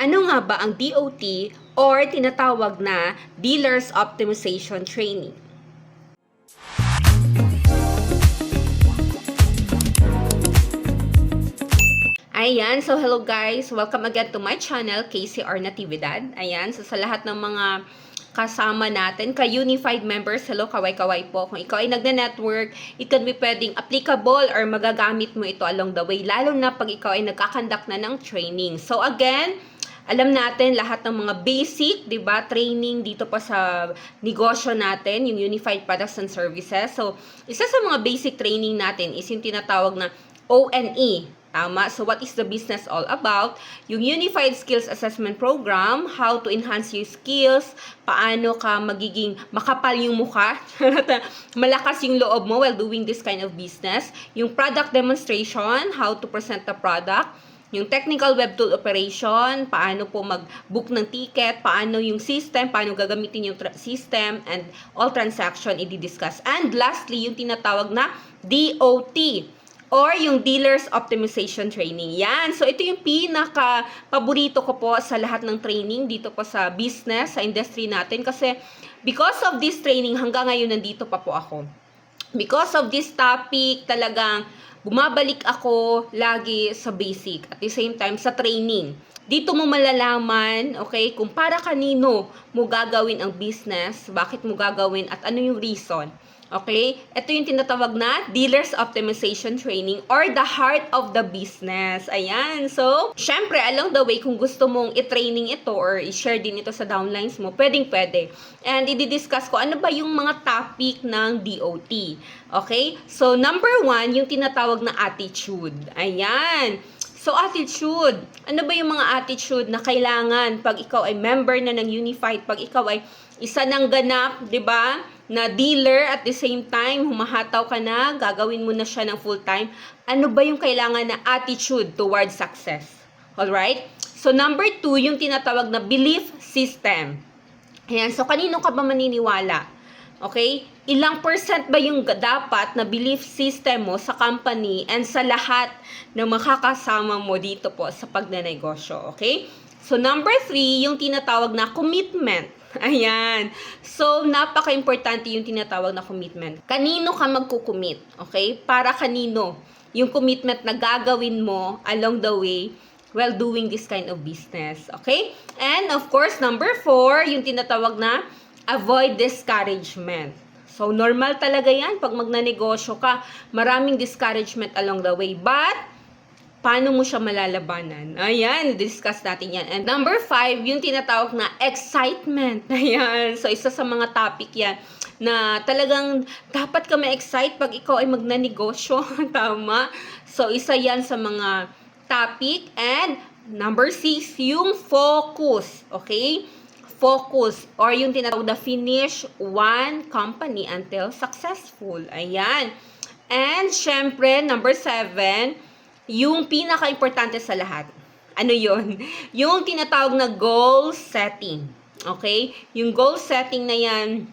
Ano nga ba ang DOT or tinatawag na Dealers Optimization Training? Ayan, so hello guys. Welcome again to my channel, KCR Natividad. Ayan, so sa lahat ng mga kasama natin, ka-unified members, hello, kaway-kaway po. Kung ikaw ay nagna-network, it can be pwedeng applicable or magagamit mo ito along the way, lalo na pag ikaw ay nagkakandak na ng training. So again, alam natin lahat ng mga basic, 'di ba, training dito pa sa negosyo natin, yung Unified Products and Services. So, isa sa mga basic training natin is yung tinatawag na ONE. Tama. So, what is the business all about? Yung Unified Skills Assessment Program, how to enhance your skills, paano ka magiging makapal yung mukha, malakas yung loob mo while doing this kind of business. Yung product demonstration, how to present the product. Yung technical web tool operation, paano po mag-book ng ticket, paano yung system, paano gagamitin yung system, and all transaction i-discuss. And lastly, yung tinatawag na DOT or yung Dealers Optimization Training. Yan. So, ito yung pinaka-paborito ko po sa lahat ng training dito po sa business, sa industry natin. Kasi, because of this training, hanggang ngayon nandito pa po ako. Because of this topic, talagang bumabalik ako lagi sa basic. At the same time, sa training. Dito mo malalaman, okay, kung para kanino mo gagawin ang business, bakit mo gagawin, at ano yung reason. Okay? Ito yung tinatawag na Dealers Optimization Training or the heart of the business. Ayan. So, syempre, along the way, kung gusto mong i-training ito or i-share din ito sa downlines mo, pwedeng pwede. And i-discuss ko ano ba yung mga topic ng DOT. Okay? So, number one, yung tinatawag na attitude. Ayan. So, attitude. Ano ba yung mga attitude na kailangan pag ikaw ay member na ng Unified, pag ikaw ay isa ng ganap, di ba, na dealer at the same time, humahataw ka na, gagawin mo na siya ng full time. Ano ba yung kailangan na attitude towards success? Alright? So, number two, yung tinatawag na belief system. Ayan, so kanino ka ba maniniwala? Okay? Ilang percent ba yung dapat na belief system mo sa company and sa lahat ng makakasama mo dito po sa pagnanegosyo? Okay? So, number three, yung tinatawag na commitment. Ayan. So, napaka-importante yung tinatawag na commitment. Kanino ka magkukommit? Okay? Para kanino? Yung commitment na gagawin mo along the way while doing this kind of business. Okay? And of course, number four, yung tinatawag na avoid discouragement. So, normal talaga yan pag magnanegosyo ka. Maraming discouragement along the way. But, paano mo siya malalabanan? Ayan, discuss natin yan. And number five, yung tinatawag na excitement. Ayan, so isa sa mga topic yan na talagang dapat ka ma-excite pag ikaw ay magnanegosyo. Tama? So, isa yan sa mga topic. And number six, yung focus. Okay? Focus or yung tinatawag na finish one company until successful. Ayan. And syempre, number seven, yung pinaka-importante sa lahat. Ano yon? Yung tinatawag na goal setting. Okay? Yung goal setting na yan,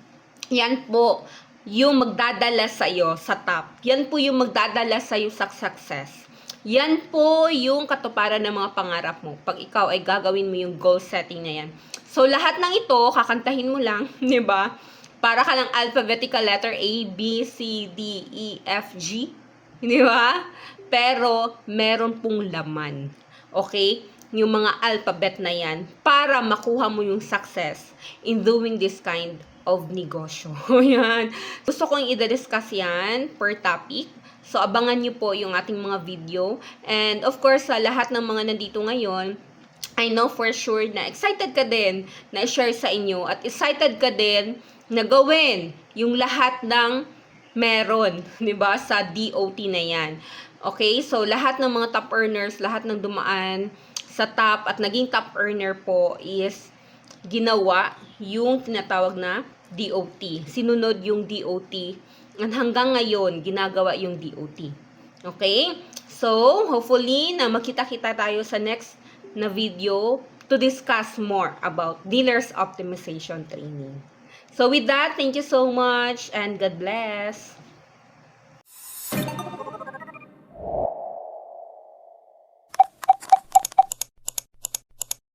yan po yung magdadala sa'yo sa top. Yan po yung magdadala sa'yo sa success. Yan po yung katuparan ng mga pangarap mo. Pag ikaw ay gagawin mo yung goal setting na yan. So, lahat ng ito, kakantahin mo lang, di ba? Para ka ng alphabetical letter A, B, C, D, E, F, G. Di ba? Pero, meron pong laman. Okay? Yung mga alphabet na yan para makuha mo yung success in doing this kind of negosyo. yan. Gusto kong i-discuss yan per topic. So, abangan nyo po yung ating mga video. And, of course, sa lahat ng mga nandito ngayon, I know for sure na excited ka din na share sa inyo at excited ka din na gawin yung lahat ng meron, 'di ba, sa DOT na 'yan. Okay? So lahat ng mga top earners, lahat ng dumaan sa top at naging top earner po is ginawa yung tinatawag na DOT. Sinunod yung DOT at hanggang ngayon ginagawa yung DOT. Okay? So, hopefully na makita-kita tayo sa next na video to discuss more about dealers optimization training. So with that, thank you so much and God bless.